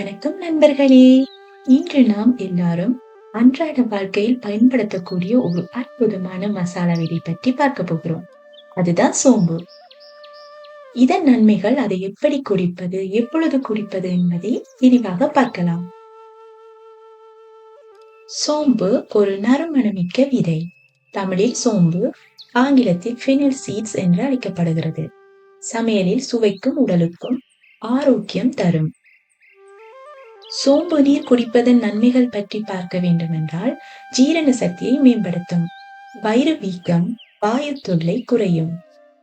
வணக்கம் நண்பர்களே. இன்று நாம் எல்லாரும் அன்றாட வாழ்க்கையில் பயன்படுத்தக்கூடிய ஒரு அற்புதமான மசாலா விதை பற்றி பார்க்க போகிறோம். அதுதான் சோம்பு. இதன் நன்மைகள் அதை எப்படி குடிப்பது எப்பொழுது குடிப்பது என்பதை விரிவாக பார்க்கலாம். சோம்பு ஒரு நறுமணமிக்க விதை. தமிழில் சோம்பு ஆங்கிலத்தில் ஃபெனில் சீட்ஸ் என்று அழைக்கப்படுகிறது. சமையலில் சுவைக்கும் உடலுக்கும் ஆரோக்கியம் தரும். சோம்பு நீர் குடிப்பதன் நன்மைகள் பற்றி பார்க்க வேண்டுமென்றால் ஜீரண சக்தியை மேம்படுத்தும். வயிறு வீக்கம் வாயு தொல்லை குறையும்.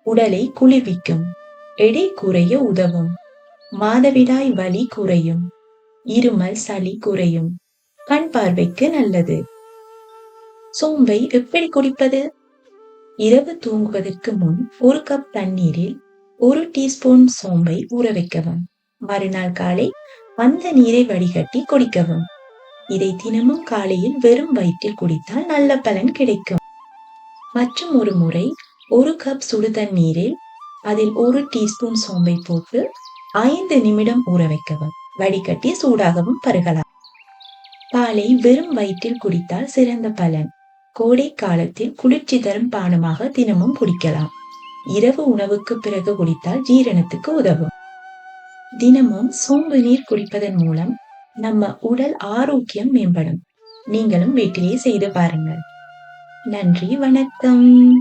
உடலை குளிர்விக்கும். எடை குறைய உதவும். மாதவிடாய் வலி குறையும். இருமல் சளி குறையும். கண் பார்வைக்கு நல்லது. சோம்பை எப்படி குடிப்பது? இரவு தூங்குவதற்கு முன் ஒரு கப் தண்ணீரில் ஒரு டீஸ்பூன் சோம்பை ஊற வைக்கவும். மறுநாள் காலை அந்த நீரை வடிகட்டி குடிக்கவும். இதை தினமும் காலையில் வெறும் வயிற்றில் குடித்தால் நல்ல பலன் கிடைக்கும். மற்றும் ஒரு முறை ஒரு கப் சுடு தண்ணீரில் அதில் ஒரு டீஸ்பூன் சோம்பை போட்டு ஐந்து நிமிடம் ஊற வைக்கவும். வடிகட்டி சூடாகவும் பருகலாம். பாலை வெறும் வயிற்றில் குடித்தால் சிறந்த பலன். கோடை காலத்தில் குளிர்ச்சி தரும் பானமாக தினமும் குடிக்கலாம். இரவு உணவுக்கு பிறகு குடித்தால் ஜீரணத்துக்கு உதவும். தினமும் சோம்பு நீர் குடிப்பதன் மூலம் நம்ம உடல் ஆரோக்கியம் மேம்படும். நீங்களும் வீட்டிலேயே செய்து பாருங்கள். நன்றி வணக்கம்.